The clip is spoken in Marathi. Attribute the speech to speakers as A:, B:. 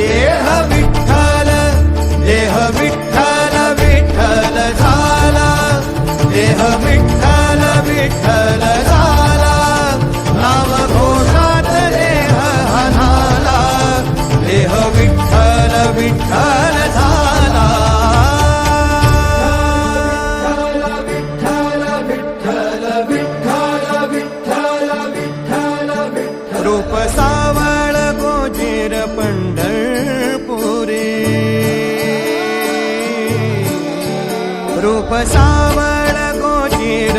A: देह विठ्ठल देह विठ्ठल विठ्ठल झाला. देह विठ्ठल विठ्ठल झाला. नाम घोषात देह हनाला देह विठ्ठल विठ्ठल झाला. रूप सावळ गोजीर ूप सावर कोचिर